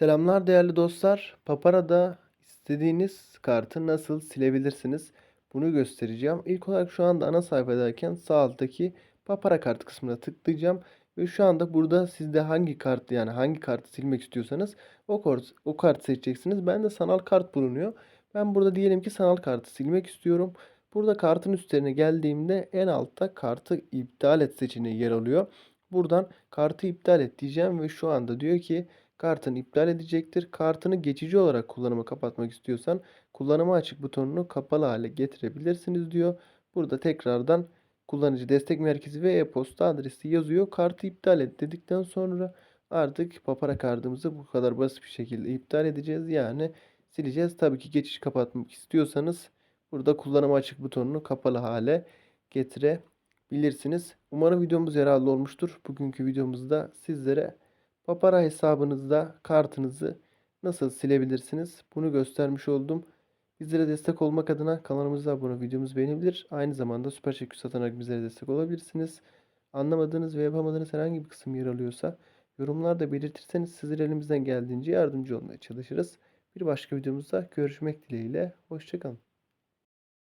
Selamlar değerli dostlar. Papara'da istediğiniz kartı nasıl silebilirsiniz? Bunu göstereceğim. İlk olarak şu anda ana sayfadayken sağ alttaki Papara kart kısmına tıklayacağım. Ve şu anda burada sizde hangi kartı yani hangi kartı silmek istiyorsanız o kart, o kartı seçeceksiniz. Ben de sanal kart bulunuyor. Ben burada diyelim ki sanal kartı silmek istiyorum. Burada kartın üstlerine geldiğimde en altta kartı iptal et seçeneği yer alıyor. Buradan kartı iptal et diyeceğim ve şu anda diyor ki kartını iptal edecektir. Kartını geçici olarak kullanıma kapatmak istiyorsan kullanıma açık butonunu kapalı hale getirebilirsiniz diyor. Burada tekrardan kullanıcı destek merkezi ve e-posta adresi yazıyor. Kartı iptal et dedikten sonra artık papara kartımızı bu kadar basit bir şekilde iptal edeceğiz. Yani sileceğiz. Tabii ki geçiş kapatmak istiyorsanız burada kullanıma açık butonunu kapalı hale getirebilirsiniz. Umarım videomuz yararlı olmuştur. Bugünkü videomuzda sizlere Papara hesabınızda kartınızı nasıl silebilirsiniz? Bunu göstermiş oldum. Bizlere destek olmak adına kanalımıza abone videomuzu beğenebilir. Aynı zamanda süper çekü satarak bizlere destek olabilirsiniz. Anlamadığınız ve yapamadığınız herhangi bir kısım yer alıyorsa yorumlarda belirtirseniz sizlere elimizden geldiğince yardımcı olmaya çalışırız. Bir başka videomuzda görüşmek dileğiyle. Hoşçakalın.